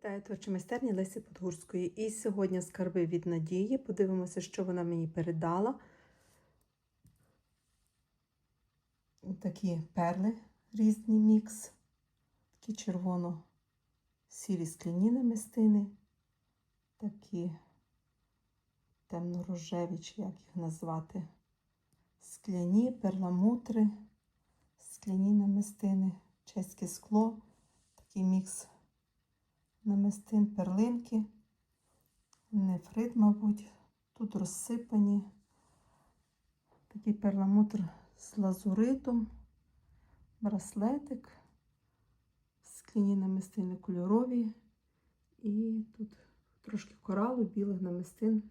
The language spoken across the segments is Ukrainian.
Вітаю творчі майстерні Лесі Подгурської. І сьогодні скарби від Надії. Подивимося, що вона мені передала. Такі перли різний мікс. Такі червоно-сірі скляні намистини. Такі темно-рожеві, чи як їх назвати. Скляні, перламутри, скляні намистини, чеське скло. Такий мікс намистин перлинки, нефрит, мабуть, тут розсипані. Такий перламутр з лазуритом, браслетик, скляні намистини кольорові. І тут трошки коралу, білих намистин.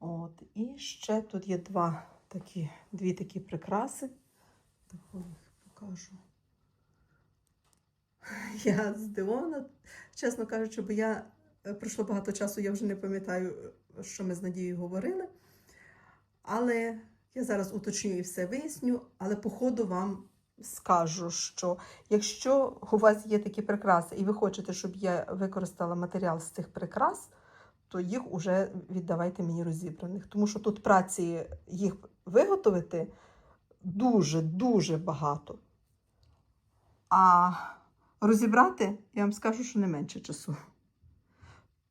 От. І ще тут є два такі, дві такі прикраси. Таку їх покажу. Я здивована, чесно кажучи, бо я е, пройшло багато часу, я вже не пам'ятаю, що ми з Надією говорили. Але я зараз уточню і все виясню, але по ходу вам скажу, що якщо у вас є такі прикраси, і ви хочете, щоб я використала матеріал з цих прикрас, то їх уже віддавайте мені розібраних. Тому що тут праці їх виготовити дуже-дуже багато. А розібрати, я вам скажу, що не менше часу.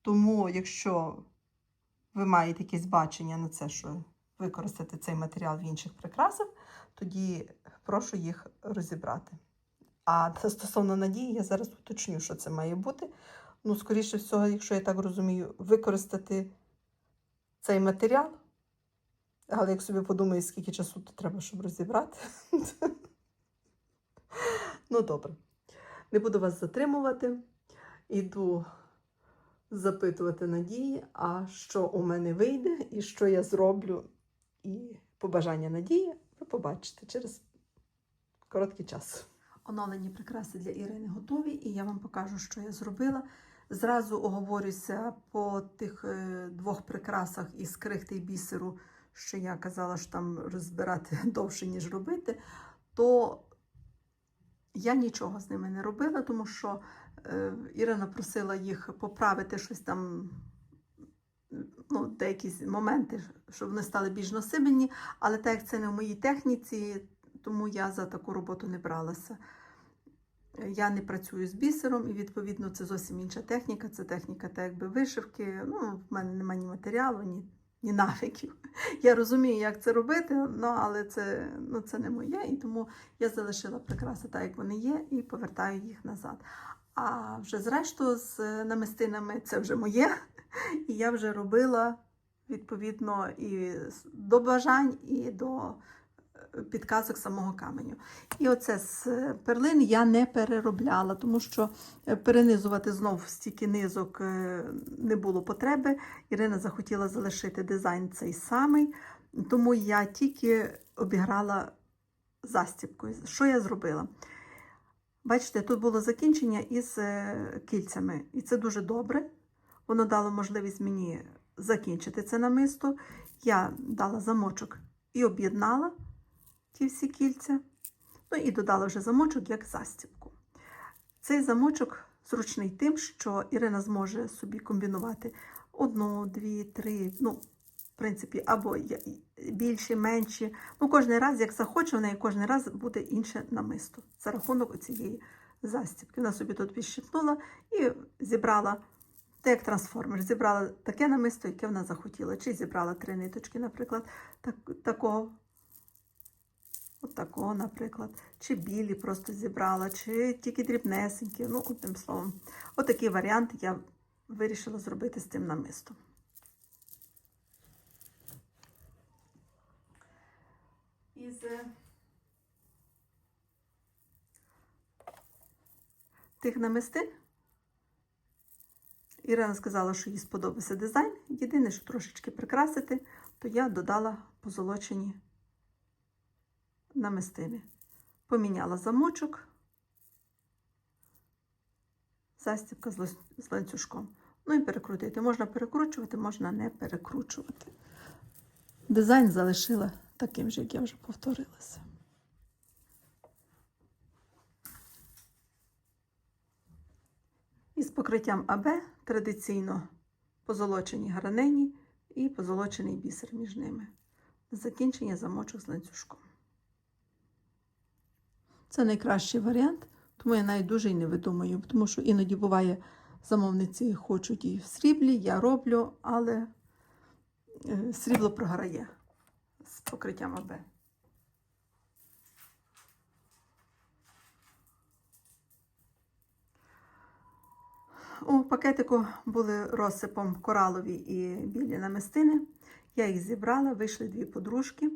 Тому, якщо ви маєте якесь бачення на це, що використати цей матеріал в інших прикрасах, тоді прошу їх розібрати. А стосовно надії, я зараз уточню, що це має бути. Ну, скоріше всього, якщо я так розумію, використати цей матеріал. Але як собі подумаю, скільки часу то треба, щоб розібрати. Ну, добре. Не буду вас затримувати. Іду запитувати надії, а що у мене вийде, і що я зроблю. І побажання надії ви побачите через короткий час. Оновлені прикраси для Ірини готові, і я вам покажу, що я зробила. Зразу оговорюся по тих е, двох прикрасах із крихти і бісеру, що я казала, що там розбирати довше, ніж робити, то я нічого з ними не робила, тому що е, Ірина просила їх поправити щось там, ну, деякі моменти, щоб вони стали більш носибельні, але так як це не в моїй техніці, тому я за таку роботу не бралася. Я не працюю з бісером, і, відповідно, це зовсім інша техніка. Це техніка так якби вишивки. Ну, в мене немає ні матеріалу, ні, ні навиків. Я розумію, як це робити, але це, ну, це не моє, і тому я залишила прикраси так, як вони є, і повертаю їх назад. А вже зрештою з намистинами це вже моє. І я вже робила відповідно і до бажань, і до підказок самого каменю. І оце з перлин я не переробляла, тому що перенизувати знов стільки низок е, не було потреби. Ірина захотіла залишити дизайн цей самий, тому я тільки обіграла застіпкою. Що я зробила? Бачите, тут було закінчення із е, кільцями, і це дуже добре. Воно дало можливість мені закінчити це намисто. Я дала замочок і об'єднала ті всі кільця. Ну і додала вже замочок як застібку. Цей замочок зручний тим, що Ірина зможе собі комбінувати одну, дві, три, ну, в принципі, або більші, менші. Ну, кожен раз, як захоче, в неї кожен раз буде інше намисто за рахунок цієї застібки. Вона собі тут підщипнула і зібрала. Це як трансформер, зібрала таке намисто, яке вона захотіла. Чи зібрала три ниточки, наприклад, так, такого От такого, наприклад, чи білі просто зібрала, чи тільки дрібнесенькі. Ну, одним словом, отакий варіант я вирішила зробити з тим намистом. Із тих намистин Ірина сказала, що їй сподобався дизайн. Єдине, що трошечки прикрасити, то я додала позолочені намистини. Поміняла замочок, застібка з ланцюжком. Ну і перекрутити. Можна перекручувати, можна не перекручувати. Дизайн залишила таким же, як я вже повторилася. Із покриттям АБ традиційно позолочені гранені і позолочений бісер між ними. Закінчення замочок з ланцюжком. Це найкращий варіант, тому я навіть дуже й не видумаю, тому що іноді буває, замовниці хочуть і в сріблі, я роблю, але е, срібло програє з покриттям АБ. У пакетику були розсипом коралові і білі намистини. Я їх зібрала, вийшли дві подружки.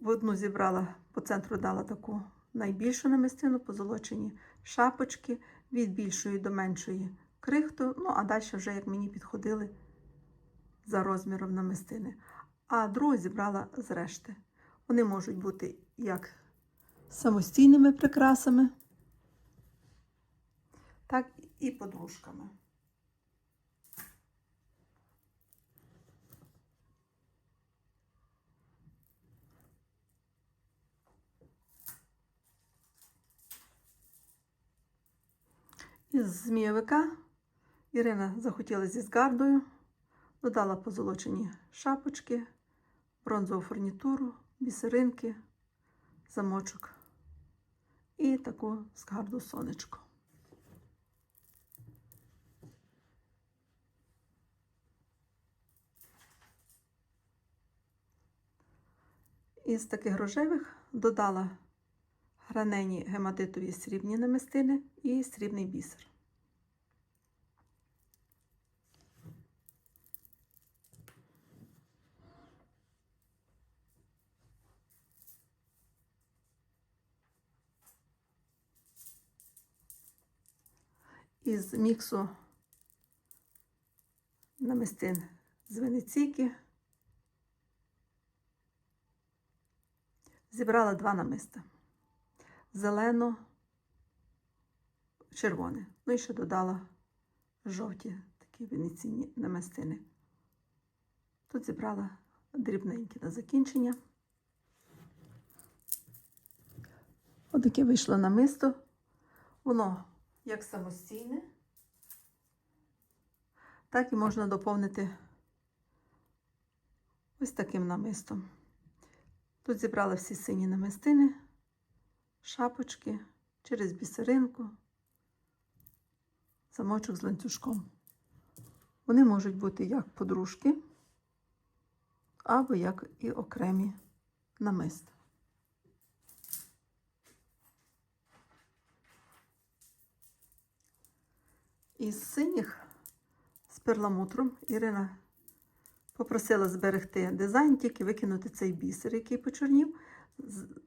В одну зібрала по центру дала таку найбільшу намистину, позолочені шапочки від більшої до меншої крихту. Ну, а далі вже як мені підходили за розміром намистини. А другу зібрала з решти. Вони можуть бути як самостійними прикрасами, так і подружками. Із змійовика Ірина захотіла зі згардою, додала позолочені шапочки, бронзову фурнітуру, бісеринки, замочок і таку згарду сонечко. Із таких рожевих додала гранені гематитові срібні намистини і срібний бісер. Із міксу намистин з венеційки зібрала два намиста зелено, червоне. Ну і ще додала жовті такі венеційні намистини. Тут зібрала дрібненькі на закінчення. Отаке вийшло намисто. Воно як самостійне, так і можна доповнити ось таким намистом. Тут зібрала всі сині намистини шапочки через бісеринку, замочок з ланцюжком. Вони можуть бути як подружки, або як і окремі намиста. Із синіх з перламутром Ірина попросила зберегти дизайн, тільки викинути цей бісер, який почорнів.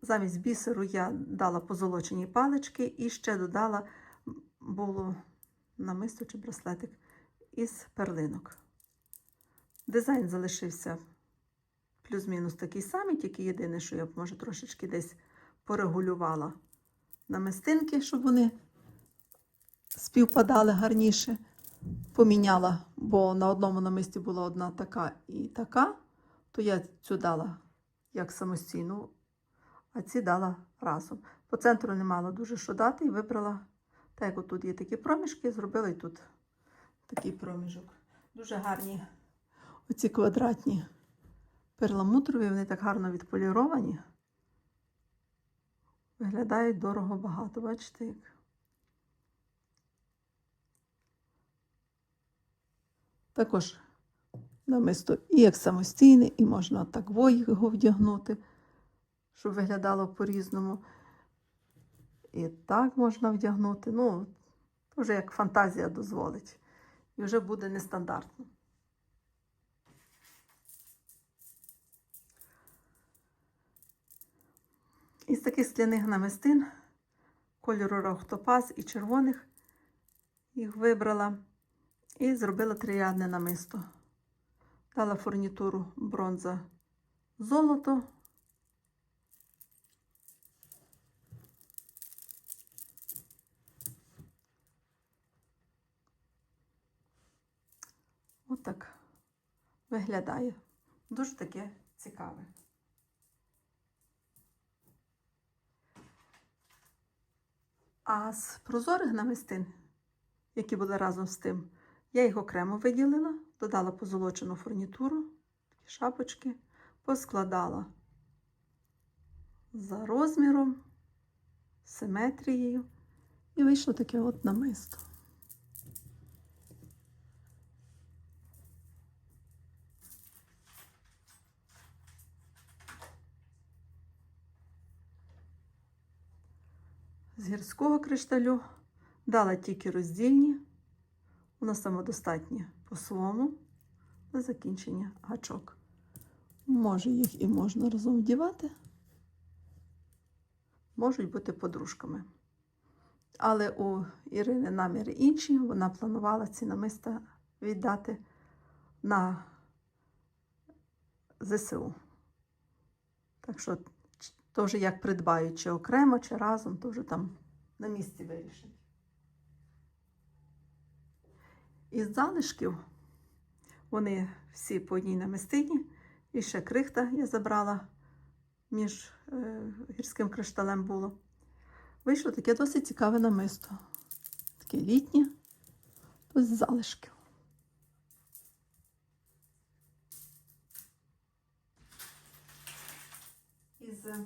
Замість бісеру я дала позолочені палички і ще додала було намисто чи браслетик із перлинок. Дизайн залишився плюс-мінус такий самий, тільки єдине, що я, може, трошечки десь порегулювала намистинки, щоб вони співпадали гарніше. Поміняла, бо на одному намисті була одна така і така, то я цю дала як самостійну а ці дала разом. По центру не мала дуже що дати і вибрала, так як отут є такі проміжки, зробила і тут такий проміжок. Дуже гарні оці квадратні перламутрові, вони так гарно відполіровані. Виглядають дорого багато, бачите як? Також намисто і як самостійне, і можна так його вдягнути щоб виглядало по-різному. І так можна вдягнути. Ну, вже як фантазія дозволить. І вже буде нестандартно. Із таких скляних намистин кольору рохтопаз і червоних їх вибрала і зробила трирядне намисто. Дала фурнітуру бронза золото. Отак виглядає. Дуже таке цікаве. А з прозорих намистин, які були разом з тим, я їх окремо виділила, додала позолочену фурнітуру, шапочки, поскладала за розміром, симетрією, і вийшло таке от намисто. З гірського кришталю дала тільки роздільні, воно самодостатнє по своєму на закінчення гачок. Може, їх і можна разом вдівати, можуть бути подружками. Але у Ірини наміри інші, вона планувала ці намиста віддати на ЗСУ. Так що то вже як придбають, чи окремо, чи разом, то вже там на місці вирішать. Із залишків вони всі по одній намистині, і ще крихта я забрала між е, гірським кришталем було. Вийшло таке досить цікаве намисто. Таке літнє, з залишків. Із е,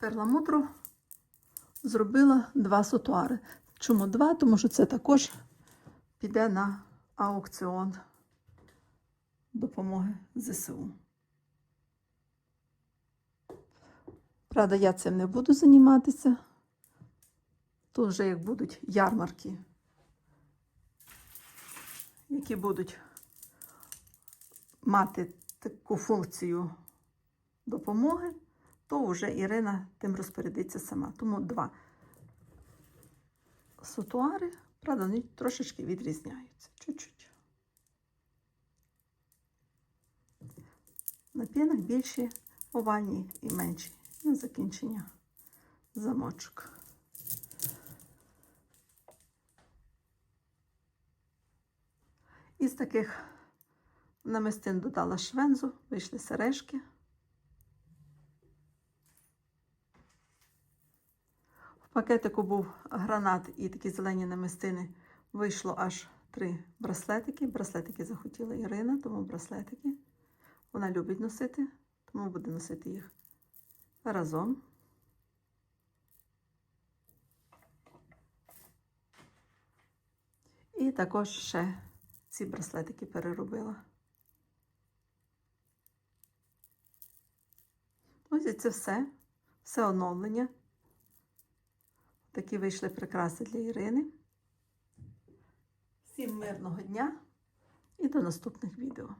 перламутру зробила два сутуари. Чому два? Тому що це також піде на аукціон допомоги ЗСУ. Правда, я цим не буду займатися. Тут вже як будуть ярмарки, які будуть мати таку функцію допомоги, то вже Ірина тим розпорядиться сама. Тому два сутуари, правда, вони трошечки відрізняються. Чуть-чуть. На пінах більші овальні і менші. На закінчення замочок. Із таких намистин додала швензу, вийшли сережки. Пакетику був гранат і такі зелені намистини. Вийшло аж три браслетики. Браслетики захотіла Ірина, тому браслетики. Вона любить носити, тому буде носити їх разом. І також ще ці браслетики переробила. Ось і це все, все оновлення. Такі вийшли прикраси для Ірини. Всім мирного дня і до наступних відео.